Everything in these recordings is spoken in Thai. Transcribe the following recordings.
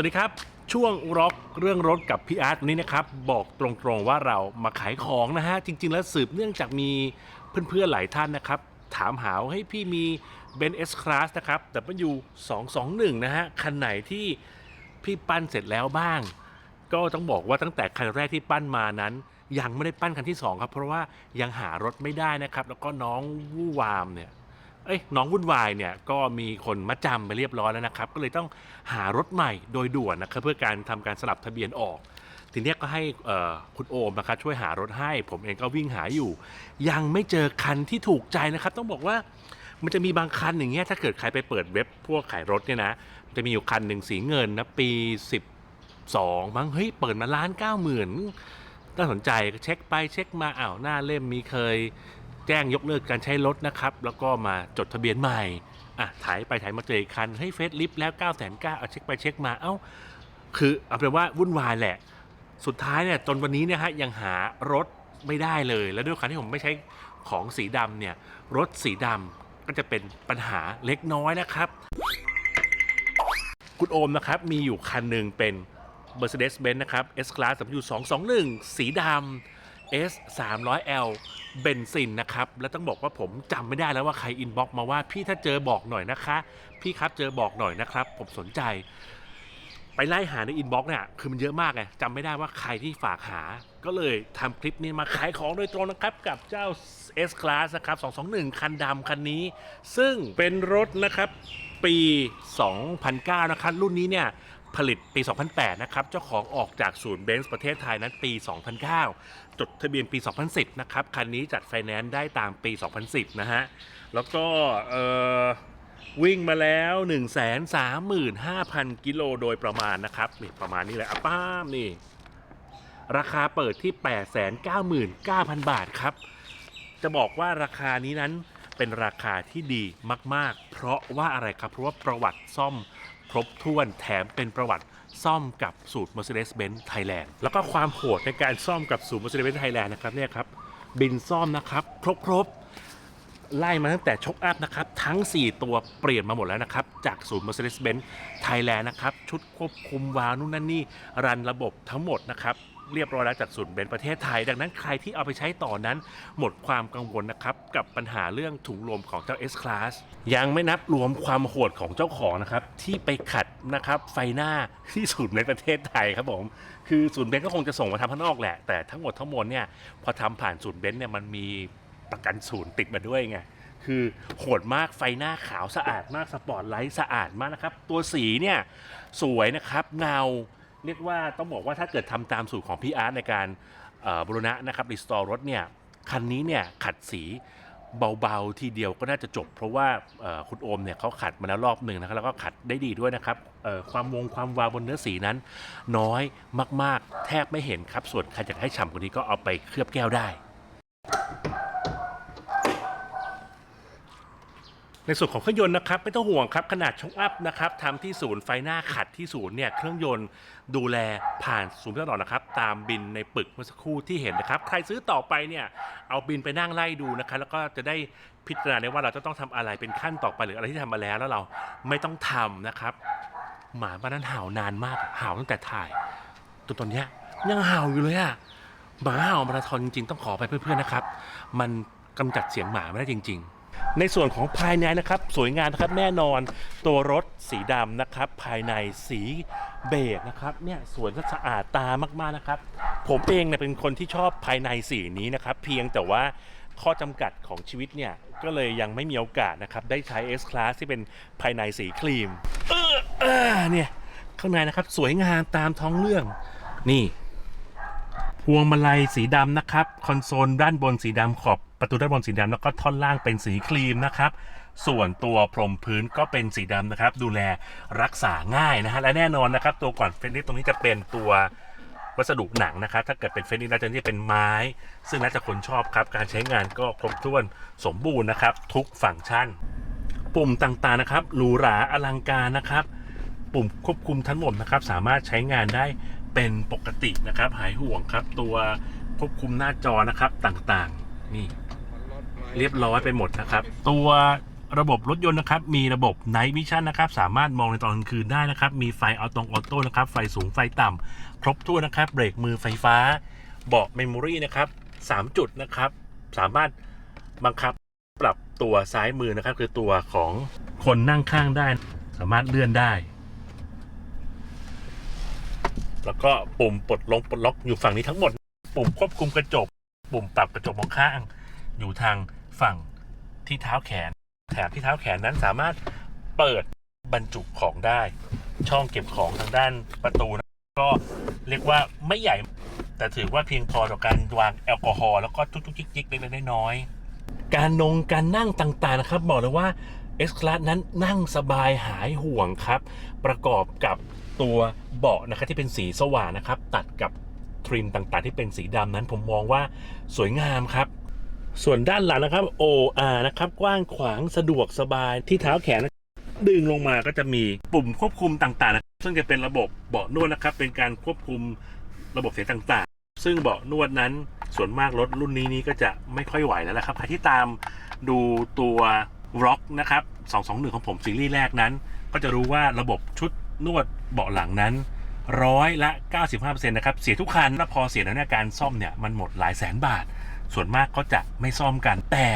วัสดีครับช่วงร็อกเรื่องรถกับพี่อาร์ตวันนี้นะครับบอกตรงๆว่าเรามาขายของนะฮะจริง ๆ แล้วสืบเนื่องจากมีเพื่อนๆหลายท่านนะครับถามหาว่าให้พี่มีเบนซ์เอสคลาสนะครับแต่มันอยู่221 นะฮะคันไหนที่พี่ปั้นเสร็จแล้วบ้าง ก็ต้องบอกว่าตั้งแต่คันแรกที่ปั้นมานั้น ยังไม่ได้ปั้นคันที่ 2 ครับ เพราะว่ายังหารถไม่ได้นะครับ แล้วก็น้องวู่วามเนี่ย เอ้ยน้องวุ่นวายเนี่ยก็มีคนมาจำไปเรียบร้อยแล้วนะครับ ก็เลยต้องหารถใหม่โดยด่วนนะครับเพื่อการทำการสลับทะเบียนออก ทีเนี้ยก็ให้เอ่อคุณโอมนะครับช่วยหารถให้ ผมเองก็วิ่งหาอยู่ ยังไม่เจอคันที่ถูกใจนะครับ ต้องบอกว่า มันจะมีบางคันอย่างเงี้ยถ้าเกิดใครไปเปิดเว็บพวกขายรถเนี่ยนะมันจะมีอยู่คันหนึ่งสีเงินนะปี 12มั้งเฮ้ยเปิดมาล้านเก้าหมื่น น่าสนใจเช็คไปเช็คมาอ้าวหน้าเล่มมีเคย แจ้งยกเลิกการใช้รถนะครับ แล้วก็มาจดทะเบียนใหม่อะถ่ายไปถ่ายมาเจออีกคันเฮ้เฟซลิฟแล้ว9 9 0 0 0เอาเช็คไปเช็คมาเอ้าคือเอาเป็นว่าวุ่นวายแหละ สุดท้ายเนี่ยจนวันนี้เนี่ยฮะยังหารถไม่ได้เลย แล้วด้วยความที่ผมไม่ใช้ของสีดำเนี่ยรถสีดำก็จะเป็นปัญหาเล็กน้อยนะครับคุณโอมนะครับมีอยู่คันหนึ่งเป็น Mercedes-Benz นะครับ S-Class W221 สีดำ S 300 L เบนซินนะครับ แล้วต้องบอกว่าผมจำไม่ได้แล้วว่าใครอินบ็อกมาว่าพี่ถ้าเจอบอกหน่อยนะคะ พี่ครับเจอบอกหน่อยนะครับ ผมสนใจ ไปไล่หาในอินบ็อกเนี่ยคือมันเยอะมากไงจำไม่ได้ว่าใครที่ฝากหา ก็เลยทำคลิปนี้มาขายของโดยตรงนะครับ กับเจ้า S Class นะครับ 221 คันดำคันนี้ ซึ่งเป็นรถนะครับปี 2009 นะครับ รุ่นนี้เนี่ยผลิตปี 2008 นะครับ เจ้าของออกจากศูนย์เบนซ์ประเทศไทยนั้นปี 2009 จดทะเบียนปี 2010 นะครับ คันนี้จัดไฟแนนซ์ได้ตามปี 2010 นะฮะ แล้วก็วิ่งมาแล้ว 1 3 5 0 0 0 กิโลโดยประมาณนะครับนี่ประมาณนี้เลยอะป้ามนี่ ราคาเปิดที่ 899,000 บาทครับ จะบอกว่าราคานี้นั้นเป็นราคาที่ดีมาก ๆ เพราะว่าอะไรครับ เพราะว่าประวัติซ่อม ครบถ้วนแถมเป็นประวัติซ่อมกับสูตร Mercedes-Benz Thailand แล้วก็ความโหดในการซ่อมกับสูตร Mercedes-Benz Thailand นะครับเนี่ยครับบินซ่อมนะครับ ครบๆไล่มาตั้งแต่ชกอัพนะครับ ทั้ง 4 ตัวเปลี่ยนมาหมดแล้วนะครับ จากศูนย์ Mercedes-Benz Thailand นะครับ ชุดควบคุมวาล์วนู่นนั่นนี่ รันระบบทั้งหมดนะครับ เรียบร้อยแล้วจากศูนย์เบนซ์ประเทศไทย ดังนั้นใครที่เอาไปใช้ต่อนั้น หมดความกังวลนะครับ กับปัญหาเรื่องถุงลมของเจ้า S Class ยังไม่นับรวมความโหดของเจ้าของนะครับ ที่ไปขัดนะครับไฟหน้าที่ศูนย์เบนประเทศไทยครับผม คือศูนย์เบนซ์ก็คงจะส่งมาทำข้างนอกแหละ แต่ทั้งหมดทั้งมวลเนี่ยพอทำผ่านศูนย์เบนซ์เนี่ยมันมีประกันศูนย์ติดมาด้วยไงคือโหดมากไฟหน้าขาวสะอาดมากสปอร์ตไลท์สะอาดมากนะครับ ตัวสีเนี่ยสวยนะครับเงา เรียกว่าต้องบอกว่าถ้าเกิดทำตามสูตรของพี่อาร์ตในการบรุณะนะครับรีสตอร์รถเนี่ยคันนี้เนี่ยขัดสีเบาๆ ทีเดียวก็น่าจะจบ เพราะว่าคุณโอมเนี่ยเขาขัดมาแล้วรอบหนึ่งนะครับแล้วก็ขัดได้ดีด้วยนะครับความวงความวาวบนเนื้อสีนั้น น้อยมากๆ แทบไม่เห็นครับ ส่วนใครอยากให้ฉ่ำกว่านี้ก็เอาไปเคลือบแก้วได้ ในส่วนของเครื่องยนต์นะครับไม่ต้องห่วงครับขนาดชกอัพนะครับทำที่ศูนย์ไฟหน้าขัดที่ศูนย์เนี่ยเครื่องยนต์ดูแลผ่านศูนย์ตลอดนะครับตามบินในปึกเมื่อสักครู่ที่เห็นนะครับใครซื้อต่อไปเนี่ยเอาบินไปนั่งไล่ดูนะครับแล้วก็จะได้พิจารณาได้ว่าเราจะต้องทำอะไรเป็นขั้นต่อไปหรืออะไรที่ทำมาแล้วแล้วเราไม่ต้องทำนะครับ หมาบ้านนั้นเห่านานมากเห่าตั้งแต่ถ่ายตัวตอนเนี้ยยังเห่าอยู่เลยอะหมาเห่ามาราธอนจริงๆต้องขอไปเพื่อนๆนะครับ มันกำจัดเสียงหมาไม่ได้จริง ๆ ในส่วนของภายในนะครับสวยงามนะครับแน่นอนตัวรถสีดำนะครับภายในสีเบจนะครับเนี่ยสวยและสะอาดตามากๆนะครับ ผมเองเนี่ยเป็นคนที่ชอบภายในสีนี้นะครับเพียงแต่ว่าข้อจำกัดของชีวิตเนี่ยก็เลยยังไม่มีโอกาสนะครับได้ใช้ S Class ที่เป็นภายในสีครีมเออเออเนี่ยข้างในนะครับสวยงามตามท้องเรื่องนี่พวงมาลัยสีดำนะครับ คอนโซลด้านบนสีดำขอบ ประตูด้านบนสีดำแล้วก็ท่อนล่างเป็นสีครีมนะครับ ส่วนตัวพรมพื้นก็เป็นสีดำนะครับ ดูแลรักษาง่ายนะฮะและแน่นอนนะครับ ตัวก่อนเฟรนลิฟตรงนี้จะเป็นตัววัสดุหนังนะครับ ถ้าเกิดเป็นเฟรนลิฟน่าจะนี่เป็นไม้ ซึ่งน่าจะคนชอบครับ การใช้งานก็ครบถ้วนสมบูรณ์นะครับ ทุกฟังก์ชัน ปุ่มต่างๆนะครับหรูหราอลังการนะครับ ปุ่มควบคุมทั้งหมดนะครับ สามารถใช้งานได้เป็นปกตินะครับ หายห่วงครับ ตัวควบคุมหน้าจอนะครับต่างๆ นี่ เรียบร้อยไปหมดนะครับ ตัวระบบรถยนต์นะครับ มีระบบ Night Vision นะครับ สามารถมองในตอนกลางคืนได้นะครับ มีไฟออโตงออโต้นะครับ ไฟสูงไฟต่ำครบถ้วนนะครับ เบรกมือไฟฟ้า เบาะเมมโมรีนะครับ 3 จุดนะครับ สามารถบังคับปรับตัวซ้ายมือนะครับ คือตัวของคนนั่งข้างได้ สามารถเลื่อนได้ แล้วก็ปุ่มปลดลงปลดล็อกอยู่ฝั่งนี้ทั้งหมด ปุ่มควบคุมกระจก ปุ่มปรับกระจกมองข้าง อยู่ทาง ฝั่งที่เท้าแขน แถบที่เท้าแขนนั้นสามารถเปิดบรรจุของได้ ช่องเก็บของทางด้านประตูนะก็เรียกว่าไม่ใหญ่ แต่ถือว่าเพียงพอต่อการวางแอลกอฮอล์แล้วก็จุกๆจิกๆเล็กๆน้อยๆการนงการนั่งต่างๆนะครับ บอกเลยว่า S Class นั้นนั่งสบายหายห่วงครับ ประกอบกับตัวเบาะนะครับที่เป็นสีสว่างนะครับ ตัดกับทริมต่างๆ ที่เป็นสีดำนั้นผมมองว่าสวยงามครับ ส่วนด้านหลังนะครับ OR นะครับกว้างขวางสะดวกสบายที่เท้าแขนดึงลงมาก็จะมีปุ่มควบคุมต่างๆนะซึ่งจะเป็นระบบเบาะนวดนะครับ เป็นการควบคุมระบบเสียงต่างๆ ซึ่งเบาะนวดนั้นส่วนมากรถรุ่นนี้นี้ก็จะไม่ค่อยไหวแล้วนะครับใครที่ตามดูตัว Rock นะครับ221 ของผมซีรีส์แรกนั้น ก็จะรู้ว่าระบบชุดนวดเบาะหลังนั้นร้อยละ 95%นะครับ เสียทุกคันแล้วพอเสียแล้วเนี่ยการซ่อมเนี่ย มันหมดหลายแสนบาท ส่วนมากก็จะไม่ซ่อมกัน แต่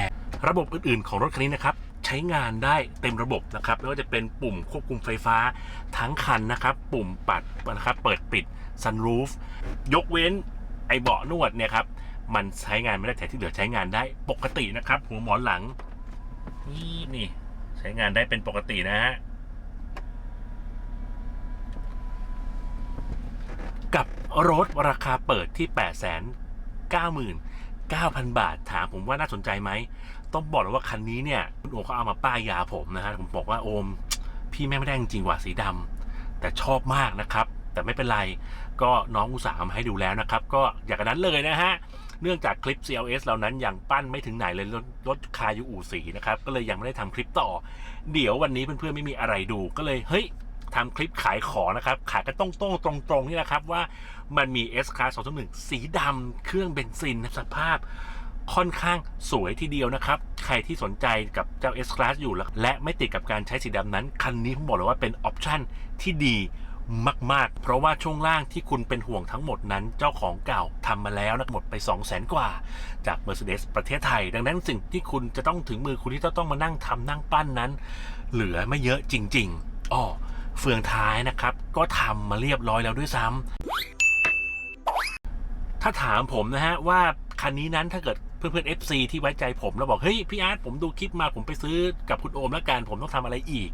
ระบบอื่นๆของรถคันนี้นะครับใช้งานได้เต็มระบบนะครับไม่ว่าจะเป็นปุ่มควบคุมไฟฟ้าทั้งคันนะครับ ปุ่มปัดนะครับเปิดปิด sunroof ยกเว้นไอเบาะนวดเนี่ยครับมันใช้งานไม่ได้แต่ที่เหลือใช้งานได้ปกตินะครับ หัวหมอนหลังนี่นี่ใช้งานได้เป็นปกตินะฮะกับรถราคาเปิดที่ 8 9 9 0 0 9,000 บาทถามผมว่าน่าสนใจไหม ต้องบอกเลยว่าคันนี้เนี่ยคุณโอเขาเอามาป้ายยาผมนะฮะผมบอกว่าโอม พี่แม่ไม่ได้จริงว่ะสีดำแต่ชอบมากนะครับ แต่ไม่เป็นไร ก็น้องอุตส่าห์มาให้ดูแล้วนะครับ ก็อย่างนั้นเลยนะฮะเนื่องจากคลิป CLS เหล่านั้นยังปั้นไม่ถึงไหนเลยรถรถคาอยู่อู่สีนะครับ ก็เลยยังไม่ได้ทำคลิปต่อ เดี๋ยววันนี้เพื่อนๆไม่มีอะไรดูก็เลยเฮ้ย ทำคลิปขายของนะครับ ขายกันตรงๆตรงนี่นะครับว่ามันมี S Class 2.1 สีดำเครื่องเบนซินสภาพค่อนข้างสวยทีเดียวนะครับ ใครที่สนใจกับเจ้า S Class อยู่แล้ว และไม่ติดกับการใช้สีดำนั้น คันนี้ผมบอกเลยว่าเป็นออปชั่นที่ดีมาก ๆ เพราะว่าช่วงล่างที่คุณเป็นห่วงทั้งหมดนั้นเจ้าของเก่าทำมาแล้วนะหมดไป 2 0 0แสนกว่า จาก Mercedes ประเทศไทย ดังนั้นสิ่งที่คุณจะต้องถึงมือคุณที่ต้องมานั่งทำนั่งปั้นนั้น เหลือไม่เยอะจริง ๆอ้อ เฟืองท้ายนะครับ ก็ทำมาเรียบร้อยแล้วด้วยซ้ำถ้าถามผมนะฮะว่าคันนี้นั้นถ้าเกิดเพื่อนๆ FC ที่ไว้ใจผมแล้วบอก เฮ้ย พี่อาร์ตผมดูคลิปมาผมไปซื้อกับคุณโอมแล้วกัน ผมต้องทำอะไรอีก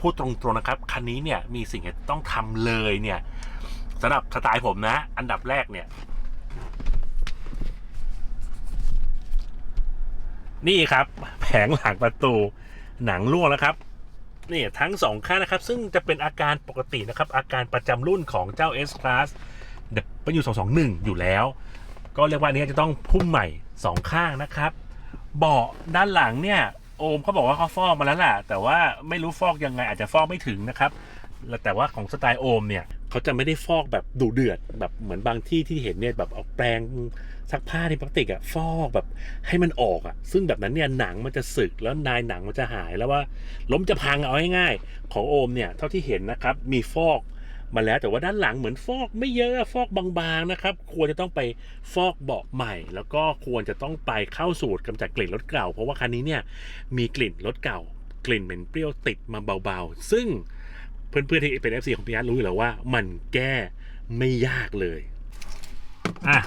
พูดตรงๆนะครับ คันนี้เนี่ยมีสิ่งที่ต้องทำเลยเนี่ยสำหรับสไตล์ผมนะ อันดับแรกเนี่ย นี่ครับ แผงหลังประตูหนังร่วงแล้วครับ นี่ทั้งสองข้างนะครับ ซึ่งจะเป็นอาการปกตินะครับ อาการประจำรุ่นของเจ้า S Class W221 อยู่แล้ว ก็เรียกว่านี้จะต้องพุ่มใหม่ 2 ข้างนะครับ เบาะด้านหลังเนี่ยโอมเขาบอกว่าเขาฟอกมาแล้วล่ะ แต่ว่าไม่รู้ฟอกยังไงอาจจะฟอกไม่ถึงนะครับแล้วแต่ว่าของสไตล์โอมเนี่ยเขาจะไม่ได้ฟอกแบบดุเดือดแบบเหมือนบางที่ที่เห็นเนี่ยแบบเอาแปรง ซักผ้าที่พลาสติกอะฟอกแบบให้มันออกอะซึ่งแบบนั้นเนี่ยหนังมันจะสึกแล้วนายหนังมันจะหายแล้วว่า ล้มจะพังเอาง่ายๆของโอมเนี่ยเท่าที่เห็นนะครับมีฟอกมาแล้วแต่ว่าด้านหลังเหมือนฟอกไม่เยอะฟอกบางๆนะครับ ควรจะต้องไปฟอกเบาะใหม่ แล้วก็ควรจะต้องไปเข้าสูตรกำจัดกลิ่นรถเก่า เพราะว่าคันนี้เนี่ยมีกลิ่นรถเก่า กลิ่นเหม็นเปรี้ยวติดมาเบาๆ ซึ่งเพื่อนๆที่เป็น FC ของพี่อาร์ตรู้อยู่แล้วว่า มันแก้ไม่ยากเลยอะ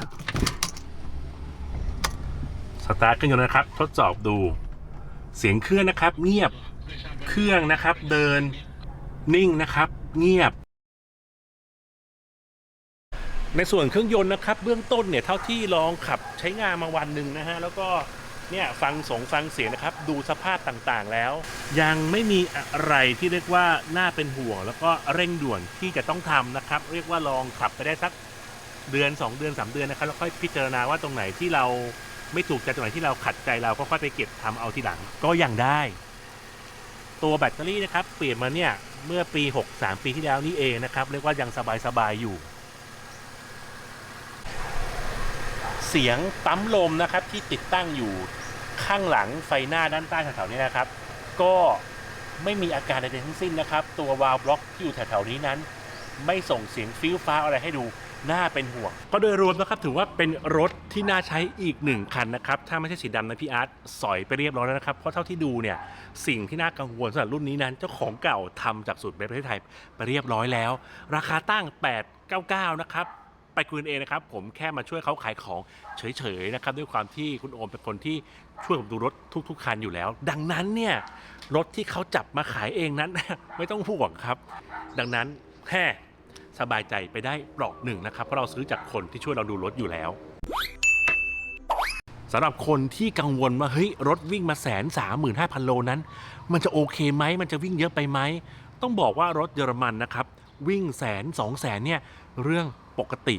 สตาร์ทเครื่องยนต์นะครับ ทดสอบดูเสียงเครื่องนะครับ เงียบเครื่องนะครับ เดินนิ่งนะครับ เงียบ ในส่วนเครื่องยนต์นะครับ เบื้องต้นเนี่ยเท่าที่ลองขับใช้งานมาวันหนึ่งนะฮะแล้วก็เนี่ยฟังสงฟังเสียงนะครับ ดูสภาพต่างๆแล้ว ยังไม่มีอะไรที่เรียกว่าน่าเป็นห่วง แล้วก็เร่งด่วนที่จะต้องทำนะครับ เรียกว่าลองขับไปได้สักเดือน 2 เดือน 3 เดือนนะครับแล้วค่อยพิจารณาว่าตรงไหนที่เรา ไม่ถูกใจตรงไหนที่เราขัดใจเราก็ค่อยไปเก็บทำเอาทีหลังก็ยังได้ ตัวแบตเตอรี่นะครับ เปลี่ยนมาเนี่ยเมื่อปี 63 ปีที่แล้วนี่เองนะครับ เรียกว่ายังสบายๆอยู่ เสียงปั๊มลมนะครับที่ติดตั้งอยู่ข้างหลังไฟหน้าด้านใต้แถวๆนี้นะครับ ก็ไม่มีอาการใดๆทั้งสิ้นนะครับ ตัววาล์วบล็อกที่อยู่แถวๆนี้นั้น ไม่ส่งเสียงฟิวฟ้าอะไรให้ดู น่าเป็นห่วง ก็โดยรวมนะครับถือว่าเป็นรถที่น่าใช้อีกหนึ่งคันนะครับถ้าไม่ใช่สีดำนะพี่อาร์ตสอยไปเรียบร้อยแล้วนะครับเพราะเท่าที่ดูเนี่ยสิ่งที่น่ากังวลสำหรับรุ่นนี้นั้น เจ้าของเก่าทำจากสูตรเบสประเทศไทยไปเรียบร้อยแล้ว ราคาตั้ง 899 นะครับไปคุยกันเองนะครับผมแค่มาช่วยเขาขายของเฉยๆนะครับด้วยความที่คุณโอมเป็นคนที่ช่วยผมดูรถทุกๆคันอยู่แล้ว ดังนั้นเนี่ยรถที่เขาจับมาขายเองนั้น ไม่ต้องห่วงครับ ดังนั้นแค่ สบายใจไปได้เปลอกหนึ่งนะครับ เพราะเราซื้อจากคนที่ช่วยเราดูรถอยู่แล้วสำหรับคนที่กังวลว่าเฮ้ยรถวิ่งมาแสนสามหมื่นห้าพันโลนั้น มันจะโอเคไหมมันจะวิ่งเยอะไปไหม ต้องบอกว่ารถเยอรมันนะครับ วิ่งแสนสองแสนเนี่ยเรื่องปกติ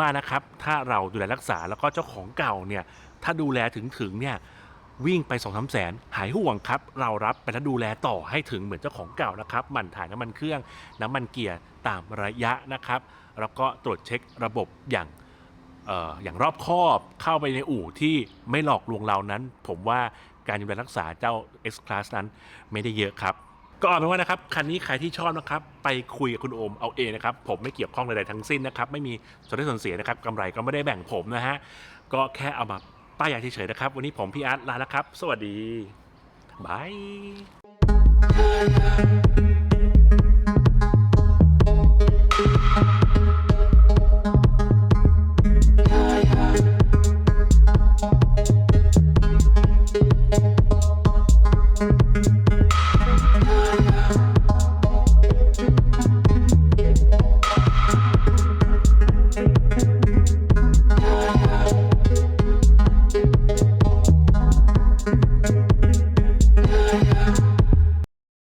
มากๆนะครับ ถ้าเราดูแลรักษาแล้วก็เจ้าของเก่าเนี่ยถ้าดูแลถึงถึงเนี่ย วิ่งไป2องสามแสนหายห่วงครับ เรารับไปแล้วดูแลต่อให้ถึงเหมือนเจ้าของเก่านะครับหมั่นถ่ายน้ำมันเครื่อง น้ำมันเกียร์ตามระยะนะครับ แล้วก็ตรวจเช็คระบบอย่างอออย่างรอบคอบเข้าไปในอู่ที่ไม่หลอกลวงเรานั้น ผมว่าการดูแลรักษาเจ้า X Class นั้นไม่ได้เยอะครับก็เอาเป็นว่านะครับคันนี้ใครที่ชอบนะครับไปคุยกับคุณโอมเอาเองนะครับผมไม่เกี่ยวข้องใดๆทั้งสิ้นนะครับไม่มีส่วนได้ส่วนเสียนะครับกำไรก็ไม่ได้แบ่งผมนะฮะก็แค่เอามา ป้ายยาเฉยๆนะครับ วันนี้ผมพี่อาร์ตลาแล้วครับ สวัสดีบาย